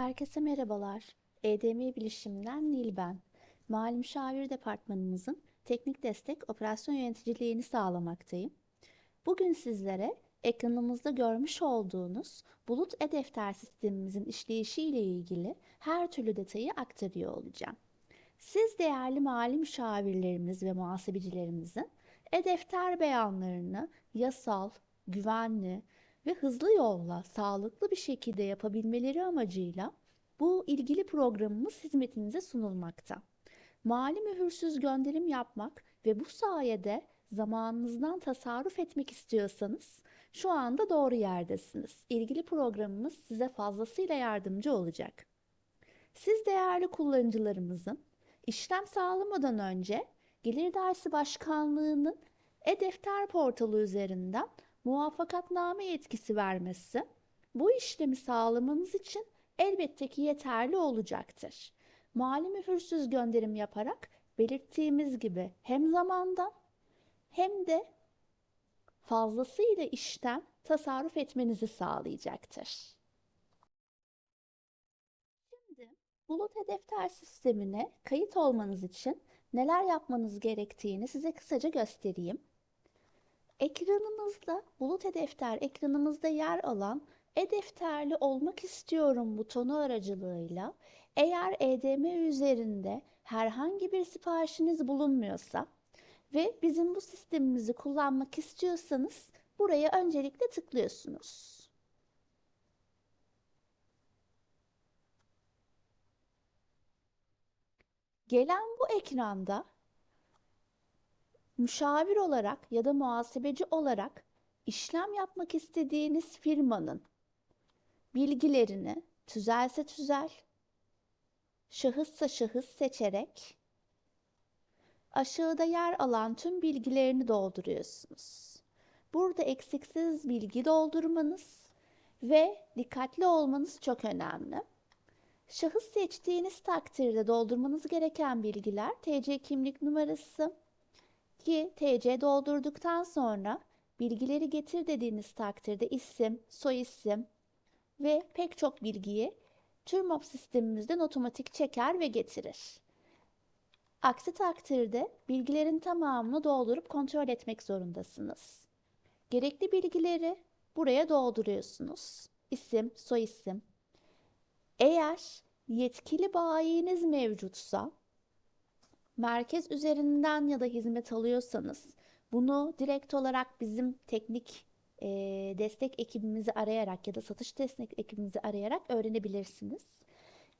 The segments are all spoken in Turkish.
Herkese merhabalar. EDM Bilişim'den Nil ben. Mali Müşavir Departmanımızın teknik destek operasyon yöneticiliğini sağlamaktayım. Bugün sizlere ekranımızda görmüş olduğunuz bulut e-defter sistemimizin işleyişi ile ilgili her türlü detayı aktarıyor olacağım. Siz değerli mali müşavirlerimiz ve muhasebecilerimizin e-defter beyanlarını yasal, güvenli ve hızlı yolla sağlıklı bir şekilde yapabilmeleri amacıyla bu ilgili programımız hizmetinize sunulmakta. Mali mühürsüz gönderim yapmak ve bu sayede zamanınızdan tasarruf etmek istiyorsanız şu anda doğru yerdesiniz. İlgili programımız size fazlasıyla yardımcı olacak. Siz değerli kullanıcılarımızın işlem sağlamadan önce Gelir Dairesi Başkanlığı'nın e-defter portalı üzerinden muvaffakatname yetkisi vermesi bu işlemi sağlamanız için elbette ki yeterli olacaktır. Mali mühürsüz gönderim yaparak belirttiğimiz gibi hem zamandan hem de fazlasıyla işten tasarruf etmenizi sağlayacaktır. Şimdi Bulut e-defter sistemine kayıt olmanız için neler yapmanız gerektiğini size kısaca göstereyim. Ekranımızda Bulut e-defter ekranımızda yer alan e-defterli olmak istiyorum butonu aracılığıyla eğer EDM üzerinde herhangi bir siparişiniz bulunmuyorsa ve bizim bu sistemimizi kullanmak istiyorsanız buraya öncelikle tıklıyorsunuz. Gelen bu ekranda müşavir olarak ya da muhasebeci olarak işlem yapmak istediğiniz firmanın bilgilerini tüzelse tüzel, şahıssa şahıs seçerek aşağıda yer alan tüm bilgilerini dolduruyorsunuz. Burada eksiksiz bilgi doldurmanız ve dikkatli olmanız çok önemli. Şahıs seçtiğiniz takdirde doldurmanız gereken bilgiler TC kimlik numarası ki TC doldurduktan sonra bilgileri getir dediğiniz takdirde isim, soyisim ve pek çok bilgiyi TÜRMOP sistemimizden otomatik çeker ve getirir. Aksi takdirde bilgilerin tamamını doldurup kontrol etmek zorundasınız. Gerekli bilgileri buraya dolduruyorsunuz. İsim, soyisim. Eğer yetkili bayiniz mevcutsa, merkez üzerinden ya da hizmet alıyorsanız bunu direkt olarak bizim teknik e, destek ekibimizi arayarak ya da satış destek ekibimizi arayarak öğrenebilirsiniz.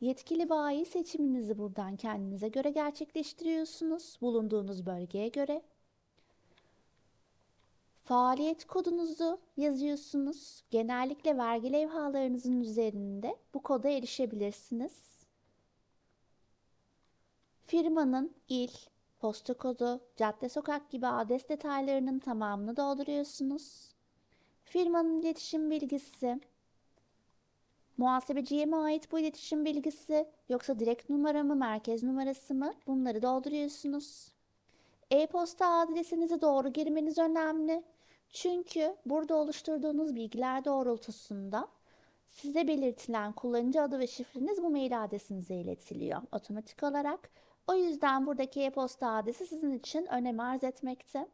Yetkili bayi seçiminizi buradan kendinize göre gerçekleştiriyorsunuz. Bulunduğunuz bölgeye göre. Faaliyet kodunuzu yazıyorsunuz. Genellikle vergi levhalarınızın üzerinde bu koda erişebilirsiniz. Firmanın il, posta kodu, cadde sokak gibi adres detaylarının tamamını dolduruyorsunuz. Firmanın iletişim bilgisi, muhasebeciye mi ait bu iletişim bilgisi yoksa direkt numara mı, merkez numarası mı bunları dolduruyorsunuz. E-posta adresinizi doğru girmeniz önemli. Çünkü burada oluşturduğunuz bilgiler doğrultusunda size belirtilen kullanıcı adı ve şifreniz bu mail adresinize iletiliyor otomatik olarak. O yüzden buradaki e-posta adresi sizin için önem arz etmekte.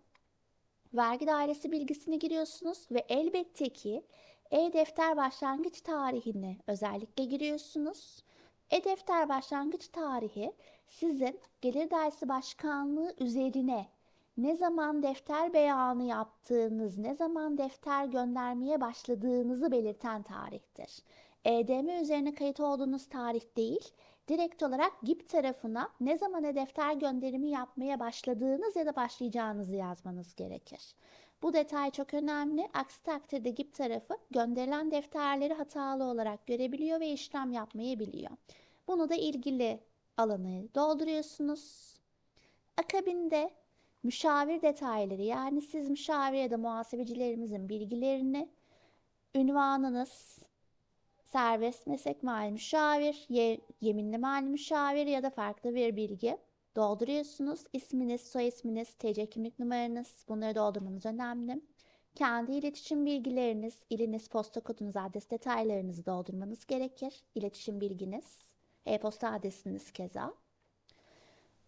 Vergi dairesi bilgisini giriyorsunuz ve elbette ki e-defter başlangıç tarihini özellikle giriyorsunuz. E-defter başlangıç tarihi sizin Gelir Dairesi Başkanlığı üzerine ne zaman defter beyanı yaptığınız, ne zaman defter göndermeye başladığınızı belirten tarihtir. EDM üzerine kayıt olduğunuz tarih değil, direkt olarak GİP tarafına ne zaman e-defter gönderimi yapmaya başladığınız ya da başlayacağınızı yazmanız gerekir. Bu detay çok önemli. Aksi takdirde GİP tarafı gönderilen defterleri hatalı olarak görebiliyor ve işlem yapmayabiliyor. Bunu da ilgili alanı dolduruyorsunuz. Akabinde müşavir detayları yani siz müşavir ya da muhasebecilerimizin bilgilerini, ünvanınız, serbest meslek mali müşavir, ye, yeminli mali müşavir ya da farklı bir bilgi dolduruyorsunuz. İsminiz, soy isminiz, TC kimlik numaranız bunları doldurmanız önemli. kendi iletişim bilgileriniz, iliniz, posta kodunuz, adres detaylarınızı doldurmanız gerekir. İletişim bilginiz, e-posta adresiniz keza.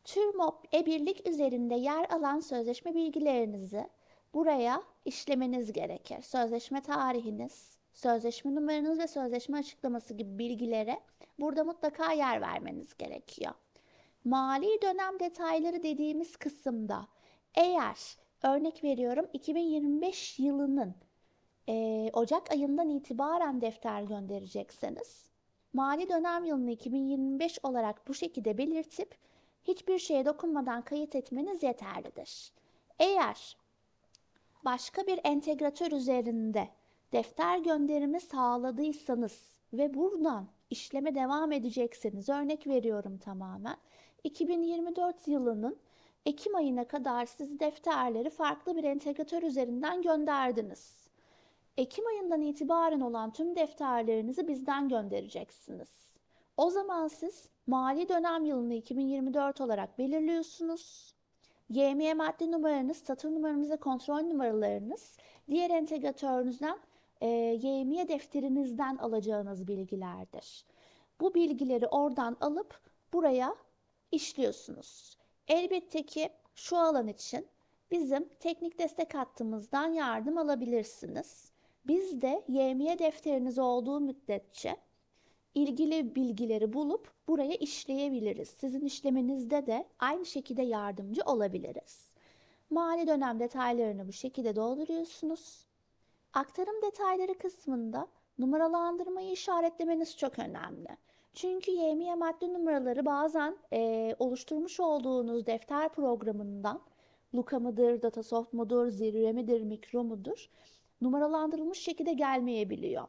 TÜRMOP e-birlik üzerinde yer alan sözleşme bilgilerinizi buraya işlemeniz gerekir. Sözleşme tarihiniz, sözleşme numaranız ve sözleşme açıklaması gibi bilgilere burada mutlaka yer vermeniz gerekiyor. Mali dönem detayları dediğimiz kısımda eğer örnek veriyorum 2025 yılının e, Ocak ayından itibaren defter gönderecekseniz mali dönem yılını 2025 olarak bu şekilde belirtip hiçbir şeye dokunmadan kayıt etmeniz yeterlidir. Eğer başka bir entegratör üzerinde defter gönderimi sağladıysanız ve buradan işleme devam edecekseniz örnek veriyorum tamamen 2024 yılının Ekim ayına kadar siz defterleri farklı bir entegratör üzerinden gönderdiniz. Ekim ayından itibaren olan tüm defterlerinizi bizden göndereceksiniz. O zaman siz mali dönem yılını 2024 olarak belirliyorsunuz. YME madde numaranız, satır numaranız ve kontrol numaralarınız diğer entegratörünüzden e, YME defterinizden alacağınız bilgilerdir. Bu bilgileri oradan alıp buraya işliyorsunuz. Elbette ki şu alan için bizim teknik destek hattımızdan yardım alabilirsiniz. Biz de YME defteriniz olduğu müddetçe ilgili bilgileri bulup buraya işleyebiliriz. Sizin işlemenizde de aynı şekilde yardımcı olabiliriz. Mali dönem detaylarını bu şekilde dolduruyorsunuz. Aktarım detayları kısmında numaralandırmayı işaretlemeniz çok önemli. Çünkü YMİ madde numaraları bazen e, oluşturmuş olduğunuz defter programından Luka mıdır, Datasoft mudur, Zirve midir, Mikro mudur numaralandırılmış şekilde gelmeyebiliyor.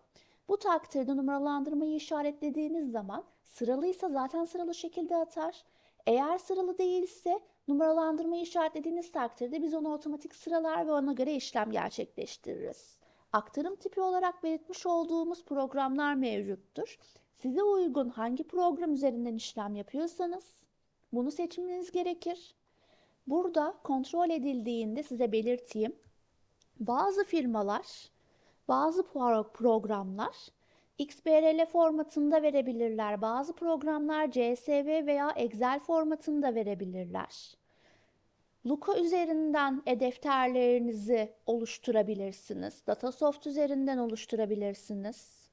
Bu takdirde numaralandırmayı işaretlediğiniz zaman sıralıysa zaten sıralı şekilde atar. Eğer sıralı değilse numaralandırmayı işaretlediğiniz takdirde biz onu otomatik sıralar ve ona göre işlem gerçekleştiririz. Aktarım tipi olarak belirtmiş olduğumuz programlar mevcuttur. Size uygun hangi program üzerinden işlem yapıyorsanız bunu seçmeniz gerekir. Burada kontrol edildiğinde size belirteyim. Bazı firmalar, bazı programlar XBRL formatında verebilirler. Bazı programlar CSV veya Excel formatında verebilirler. Luca üzerinden e-defterlerinizi oluşturabilirsiniz. Datasoft üzerinden oluşturabilirsiniz.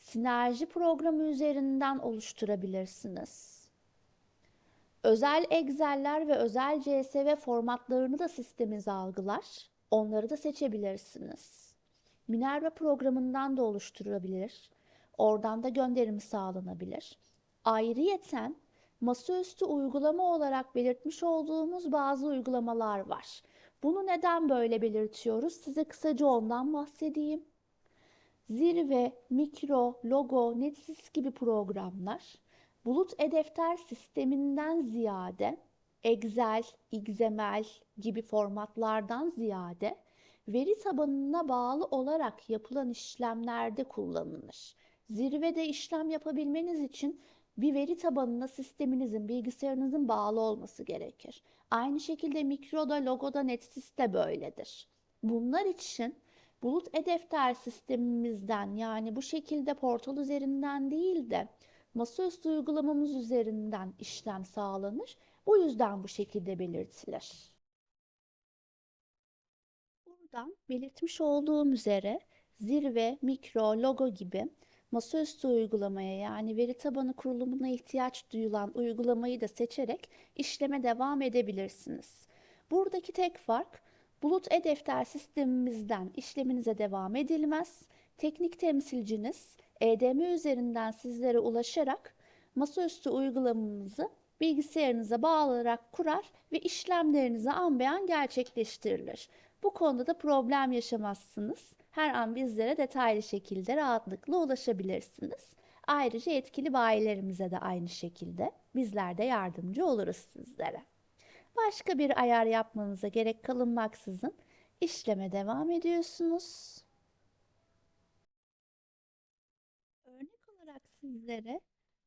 Sinerji programı üzerinden oluşturabilirsiniz. Özel Excel'ler ve özel CSV formatlarını da sistemimiz algılar. Onları da seçebilirsiniz. Minerva programından da oluşturabilir. Oradan da gönderimi sağlanabilir. Ayrıyeten masaüstü uygulama olarak belirtmiş olduğumuz bazı uygulamalar var. Bunu neden böyle belirtiyoruz? Size kısaca ondan bahsedeyim. Zirve, Mikro, Logo, Netsys gibi programlar bulut e-defter sisteminden ziyade Excel, XML gibi formatlardan ziyade veri tabanına bağlı olarak yapılan işlemlerde kullanılır. Zirvede işlem yapabilmeniz için bir veri tabanına sisteminizin, bilgisayarınızın bağlı olması gerekir. Aynı şekilde Mikro'da, Logo'da, Netsys de böyledir. Bunlar için bulut e-defter sistemimizden yani bu şekilde portal üzerinden değil de masaüstü uygulamamız üzerinden işlem sağlanır. Bu yüzden bu şekilde belirtilir. Buradan belirtmiş olduğum üzere zirve, mikro, logo gibi masaüstü uygulamaya yani veri tabanı kurulumuna ihtiyaç duyulan uygulamayı da seçerek işleme devam edebilirsiniz. Buradaki tek fark bulut e-defter sistemimizden işleminize devam edilmez. Teknik temsilciniz EDM üzerinden sizlere ulaşarak masaüstü uygulamamızı bilgisayarınıza bağlanarak kurar ve işlemlerinizi an be an gerçekleştirilir. Bu konuda da problem yaşamazsınız. Her an bizlere detaylı şekilde rahatlıkla ulaşabilirsiniz. Ayrıca yetkili bayilerimize de aynı şekilde bizler de yardımcı oluruz sizlere. Başka bir ayar yapmanıza gerek kalınmaksızın işleme devam ediyorsunuz. Örnek olarak sizlere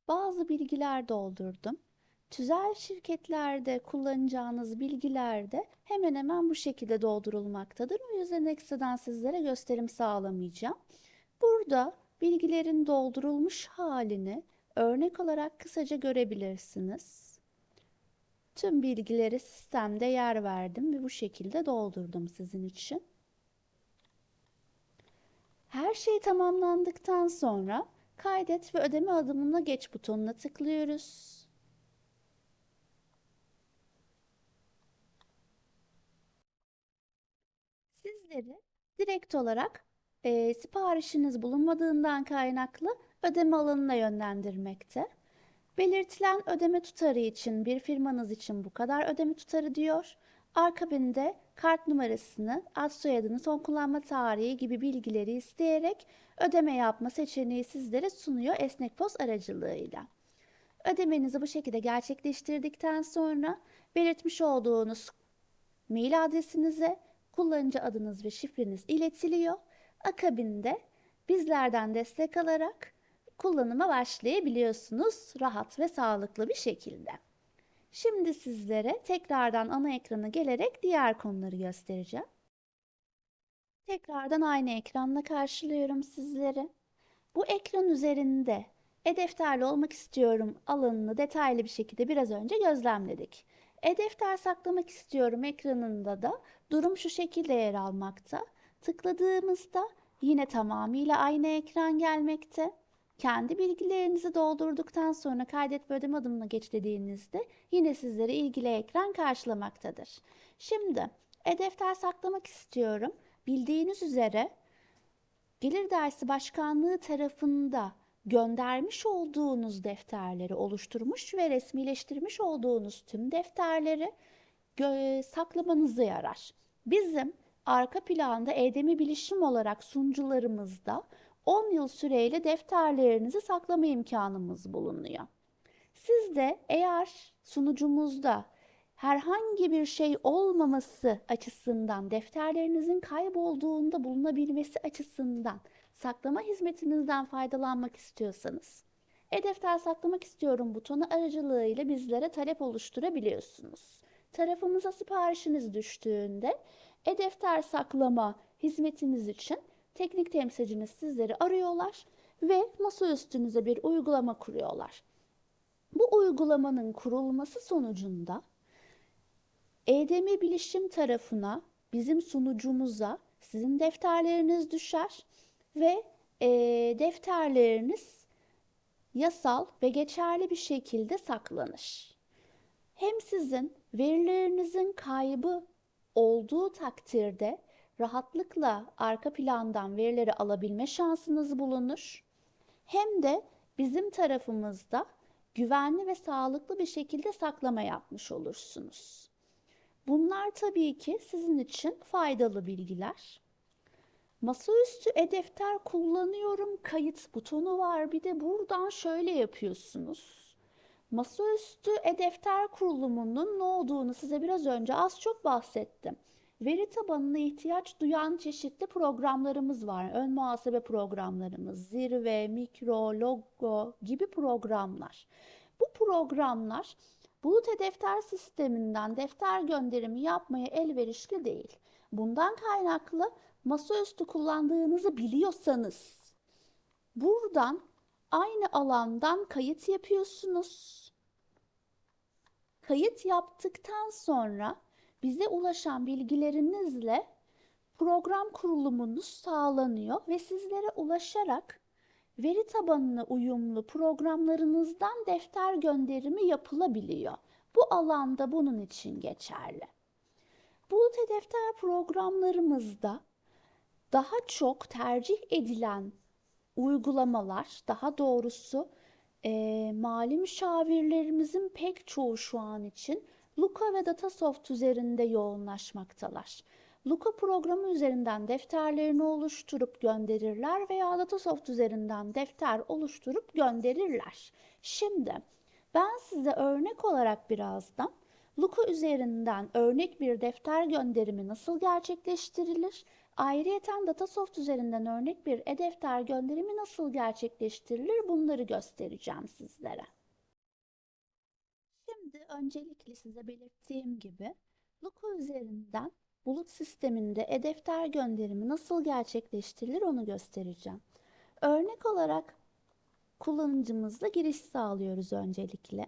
bazı bilgiler doldurdum. Tüzel şirketlerde kullanacağınız bilgiler de hemen hemen bu şekilde doldurulmaktadır. O yüzden ekstradan sizlere gösterim sağlamayacağım. Burada bilgilerin doldurulmuş halini örnek olarak kısaca görebilirsiniz. Tüm bilgileri sistemde yer verdim ve bu şekilde doldurdum sizin için. Her şey tamamlandıktan sonra kaydet ve ödeme adımına geç butonuna tıklıyoruz. Sizleri direkt olarak e, siparişiniz bulunmadığından kaynaklı ödeme alanına yönlendirmekte. Belirtilen ödeme tutarı için bir firmanız için bu kadar ödeme tutarı diyor. Akabinde kart numarasını, ad soyadını, son kullanma tarihi gibi bilgileri isteyerek ödeme yapma seçeneği sizlere sunuyor Esnek Post aracılığıyla. Ödemenizi bu şekilde gerçekleştirdikten sonra belirtmiş olduğunuz mail adresinize kullanıcı adınız ve şifreniz iletiliyor. Akabinde bizlerden destek alarak kullanıma başlayabiliyorsunuz rahat ve sağlıklı bir şekilde. Şimdi sizlere tekrardan ana ekrana gelerek diğer konuları göstereceğim. Tekrardan aynı ekranla karşılıyorum sizleri. Bu ekran üzerinde e-defterli olmak istiyorum alanını detaylı bir şekilde biraz önce gözlemledik. E-defter saklamak istiyorum ekranında da durum şu şekilde yer almakta. Tıkladığımızda yine tamamıyla aynı ekran gelmekte. Kendi bilgilerinizi doldurduktan sonra kaydet ve ödeme adımına geç dediğinizde yine sizlere ilgili ekran karşılamaktadır. Şimdi e-defter saklamak istiyorum. Bildiğiniz üzere Gelir Dersi Başkanlığı tarafında göndermiş olduğunuz defterleri oluşturmuş ve resmileştirmiş olduğunuz tüm defterleri saklamanızı yarar. Bizim arka planda Edemi Bilişim olarak sunucularımızda 10 yıl süreyle defterlerinizi saklama imkanımız bulunuyor. Siz de eğer sunucumuzda herhangi bir şey olmaması açısından defterlerinizin kaybolduğunda bulunabilmesi açısından saklama hizmetimizden faydalanmak istiyorsanız e-defter saklamak istiyorum butonu aracılığıyla bizlere talep oluşturabiliyorsunuz. Tarafımıza siparişiniz düştüğünde e-defter saklama hizmetiniz için teknik temsilciniz sizleri arıyorlar ve masa üstünüze bir uygulama kuruyorlar. Bu uygulamanın kurulması sonucunda EDM bilişim tarafına bizim sunucumuza sizin defterleriniz düşer ve e, defterleriniz yasal ve geçerli bir şekilde saklanır. Hem sizin verilerinizin kaybı olduğu takdirde rahatlıkla arka plandan verileri alabilme şansınız bulunur. Hem de bizim tarafımızda güvenli ve sağlıklı bir şekilde saklama yapmış olursunuz. Bunlar tabii ki sizin için faydalı bilgiler. Masaüstü e-defter kullanıyorum kayıt butonu var. Bir de buradan şöyle yapıyorsunuz. Masaüstü e-defter kurulumunun ne olduğunu size biraz önce az çok bahsettim. Veri tabanına ihtiyaç duyan çeşitli programlarımız var. Ön muhasebe programlarımız, zirve, mikro, logo gibi programlar. Bu programlar bulut e-defter sisteminden defter gönderimi yapmaya elverişli değil. Bundan kaynaklı masaüstü kullandığınızı biliyorsanız buradan aynı alandan kayıt yapıyorsunuz. Kayıt yaptıktan sonra bize ulaşan bilgilerinizle program kurulumunuz sağlanıyor ve sizlere ulaşarak veri tabanına uyumlu programlarınızdan defter gönderimi yapılabiliyor. Bu alanda bunun için geçerli. Bulut defter programlarımızda daha çok tercih edilen uygulamalar, daha doğrusu e, mali müşavirlerimizin pek çoğu şu an için Luca ve Datasoft üzerinde yoğunlaşmaktalar. Luca programı üzerinden defterlerini oluşturup gönderirler veya Datasoft üzerinden defter oluşturup gönderirler. Şimdi ben size örnek olarak birazdan Luca üzerinden örnek bir defter gönderimi nasıl gerçekleştirilir? Ayrıyeten Datasoft üzerinden örnek bir e-defter gönderimi nasıl gerçekleştirilir? Bunları göstereceğim sizlere. Şimdi öncelikle size belirttiğim gibi Luka üzerinden bulut sisteminde e-defter gönderimi nasıl gerçekleştirilir onu göstereceğim. Örnek olarak kullanıcımızla giriş sağlıyoruz öncelikle.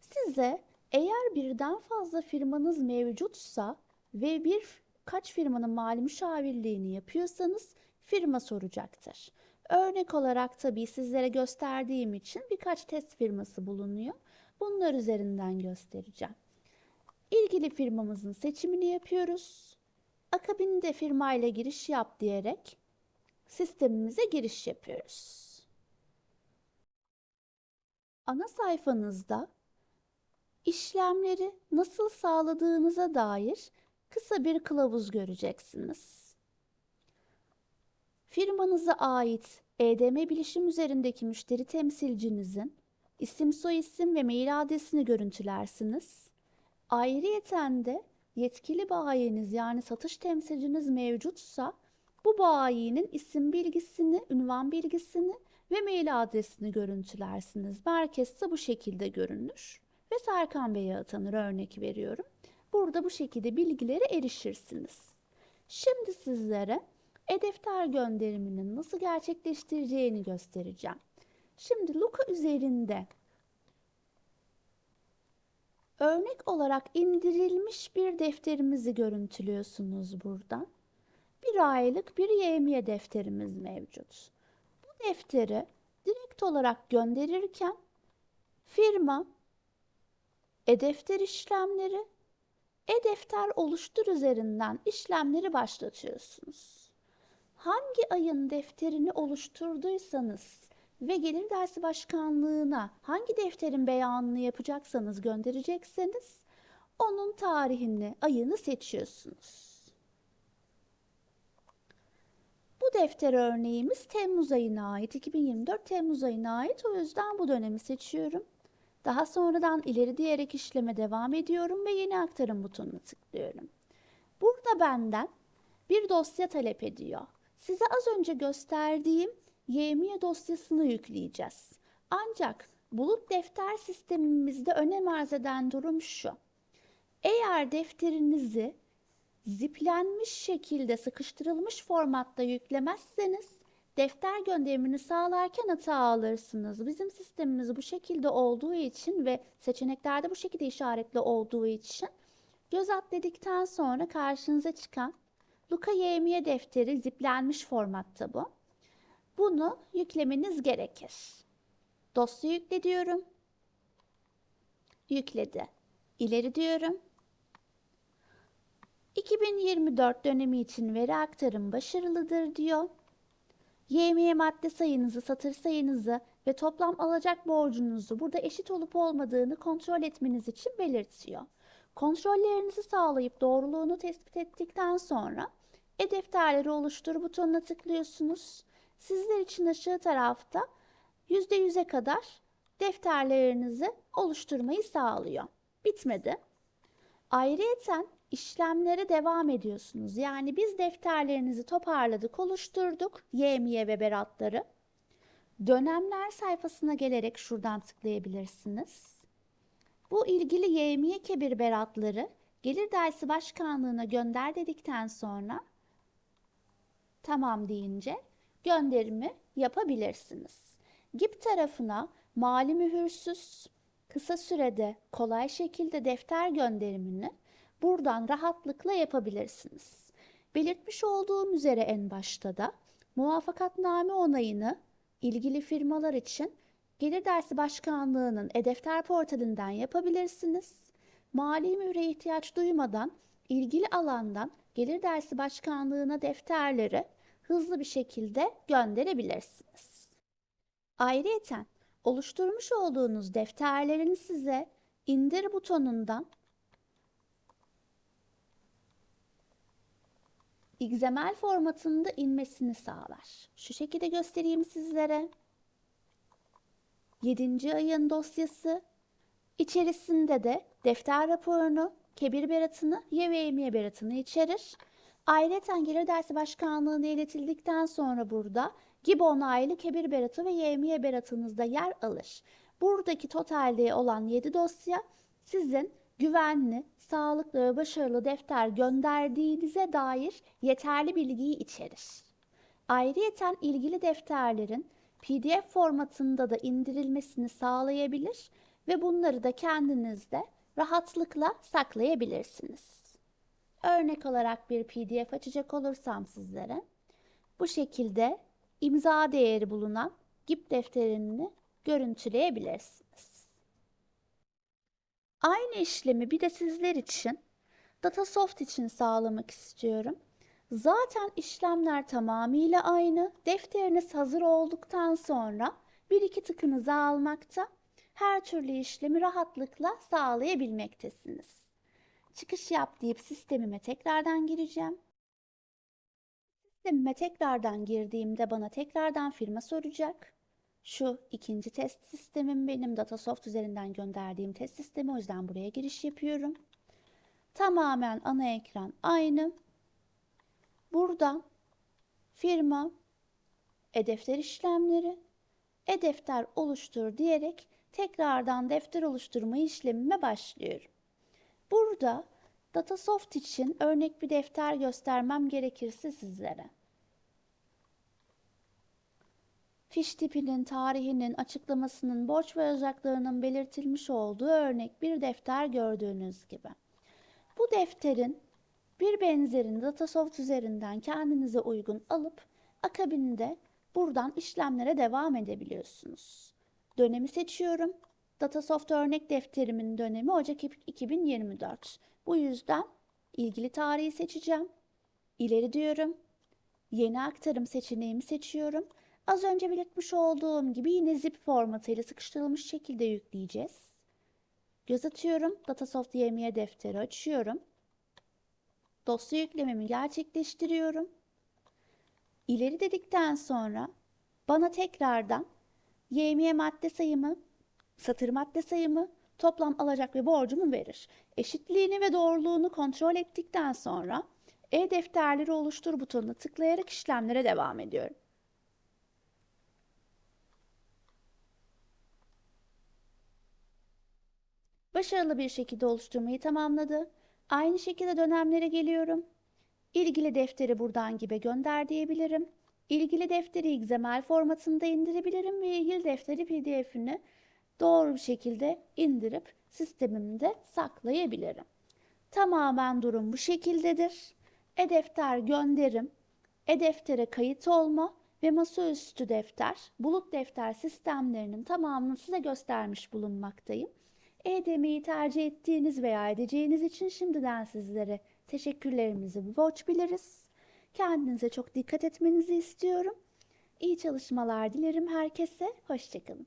Size eğer birden fazla firmanız mevcutsa ve bir kaç firmanın mali müşavirliğini yapıyorsanız firma soracaktır. Örnek olarak tabii sizlere gösterdiğim için birkaç test firması bulunuyor. Bunlar üzerinden göstereceğim. İlgili firmamızın seçimini yapıyoruz. Akabinde firmayla giriş yap diyerek sistemimize giriş yapıyoruz. Ana sayfanızda işlemleri nasıl sağladığınıza dair kısa bir kılavuz göreceksiniz. Firmanıza ait EDM bilişim üzerindeki müşteri temsilcinizin isim soyisim ve mail adresini görüntülersiniz. Ayrıyeten de yetkili bayiniz yani satış temsilciniz mevcutsa bu bayinin isim bilgisini, ünvan bilgisini ve mail adresini görüntülersiniz. Merkezse bu şekilde görünür ve Serkan Bey'e atanır örnek veriyorum. Burada bu şekilde bilgilere erişirsiniz. Şimdi sizlere e-defter gönderiminin nasıl gerçekleştireceğini göstereceğim. Şimdi Luka üzerinde örnek olarak indirilmiş bir defterimizi görüntülüyorsunuz buradan. Bir aylık bir yevmiye defterimiz mevcut. Bu defteri direkt olarak gönderirken firma e-defter işlemleri e-defter oluştur üzerinden işlemleri başlatıyorsunuz. Hangi ayın defterini oluşturduysanız ve Gelir Dersi Başkanlığı'na hangi defterin beyanını yapacaksanız gönderecekseniz onun tarihini, ayını seçiyorsunuz. Bu defter örneğimiz Temmuz ayına ait, 2024 Temmuz ayına ait. O yüzden bu dönemi seçiyorum. Daha sonradan ileri diyerek işleme devam ediyorum ve yeni aktarım butonuna tıklıyorum. Burada benden bir dosya talep ediyor. Size az önce gösterdiğim YMİ dosyasını yükleyeceğiz. Ancak bulut defter sistemimizde önem arz eden durum şu. Eğer defterinizi ziplenmiş şekilde sıkıştırılmış formatta yüklemezseniz defter gönderimini sağlarken hata alırsınız. Bizim sistemimiz bu şekilde olduğu için ve seçeneklerde bu şekilde işaretli olduğu için göz dedikten sonra karşınıza çıkan Luka YMY defteri ziplenmiş formatta bu. Bunu yüklemeniz gerekir. Dosya yükle diyorum. Yükledi. İleri diyorum. 2024 dönemi için veri aktarım başarılıdır diyor. YMY madde sayınızı, satır sayınızı ve toplam alacak borcunuzu burada eşit olup olmadığını kontrol etmeniz için belirtiyor. Kontrollerinizi sağlayıp doğruluğunu tespit ettikten sonra e-defterleri oluştur butonuna tıklıyorsunuz. Sizler için aşağı tarafta %100'e kadar defterlerinizi oluşturmayı sağlıyor. Bitmedi. Ayrıyeten işlemlere devam ediyorsunuz. Yani biz defterlerinizi toparladık, oluşturduk. YMY ve beratları. Dönemler sayfasına gelerek şuradan tıklayabilirsiniz. Bu ilgili YMY kebir beratları Gelir Dersi Başkanlığı'na gönder dedikten sonra tamam deyince gönderimi yapabilirsiniz. GİP tarafına mali mühürsüz kısa sürede kolay şekilde defter gönderimini buradan rahatlıkla yapabilirsiniz. Belirtmiş olduğum üzere en başta da muvaffakatname onayını ilgili firmalar için Gelir Dersi Başkanlığı'nın e-defter portalinden yapabilirsiniz. Mali mühüre ihtiyaç duymadan ilgili alandan Gelir Dersi Başkanlığı'na defterleri hızlı bir şekilde gönderebilirsiniz. Ayrıyeten oluşturmuş olduğunuz defterlerin size indir butonundan XML formatında inmesini sağlar. Şu şekilde göstereyim sizlere. 7. ayın dosyası içerisinde de defter raporunu, kebir beratını, YVMY beratını içerir. Ayrıca Gelir Dersi Başkanlığı'na iletildikten sonra burada gibi onaylı kebir beratı ve yevmiye beratınızda yer alır. Buradaki totalde olan 7 dosya sizin güvenli, sağlıklı ve başarılı defter gönderdiğinize dair yeterli bilgiyi içerir. Ayrıyeten ilgili defterlerin PDF formatında da indirilmesini sağlayabilir ve bunları da kendinizde rahatlıkla saklayabilirsiniz. Örnek olarak bir PDF açacak olursam sizlere bu şekilde imza değeri bulunan GIP defterini görüntüleyebilirsiniz. Aynı işlemi bir de sizler için Datasoft için sağlamak istiyorum. Zaten işlemler tamamıyla aynı. Defteriniz hazır olduktan sonra bir iki tıkınızı almakta her türlü işlemi rahatlıkla sağlayabilmektesiniz. Çıkış yap deyip sistemime tekrardan gireceğim. Sistemime tekrardan girdiğimde bana tekrardan firma soracak. Şu ikinci test sistemim benim Datasoft üzerinden gönderdiğim test sistemi o yüzden buraya giriş yapıyorum. Tamamen ana ekran aynı. Buradan firma, e-defter işlemleri, e-defter oluştur diyerek tekrardan defter oluşturma işlemime başlıyorum. Burada Datasoft için örnek bir defter göstermem gerekirse sizlere. Fiş tipinin, tarihinin, açıklamasının, borç ve belirtilmiş olduğu örnek bir defter gördüğünüz gibi. Bu defterin bir benzerini Datasoft üzerinden kendinize uygun alıp akabinde buradan işlemlere devam edebiliyorsunuz. Dönemi seçiyorum. Datasoft örnek defterimin dönemi Ocak 2024. Bu yüzden ilgili tarihi seçeceğim. İleri diyorum. Yeni aktarım seçeneğimi seçiyorum. Az önce belirtmiş olduğum gibi yine zip formatıyla sıkıştırılmış şekilde yükleyeceğiz. Göz atıyorum. Datasoft YME defteri açıyorum. Dosya yüklememi gerçekleştiriyorum. İleri dedikten sonra bana tekrardan YME madde sayımı, satır madde sayımı, toplam alacak ve borcumu verir. Eşitliğini ve doğruluğunu kontrol ettikten sonra e-defterleri oluştur butonuna tıklayarak işlemlere devam ediyorum. Başarılı bir şekilde oluşturmayı tamamladı. Aynı şekilde dönemlere geliyorum. İlgili defteri buradan gibi gönder diyebilirim. İlgili defteri XML formatında indirebilirim ve ilgili defteri PDF'ini doğru bir şekilde indirip sistemimde saklayabilirim. Tamamen durum bu şekildedir. E-defter gönderim, e-deftere kayıt olma ve masaüstü defter, bulut defter sistemlerinin tamamını size göstermiş bulunmaktayım. EDM'yi tercih ettiğiniz veya edeceğiniz için şimdiden sizlere teşekkürlerimizi borç biliriz. Kendinize çok dikkat etmenizi istiyorum. İyi çalışmalar dilerim herkese. Hoşçakalın.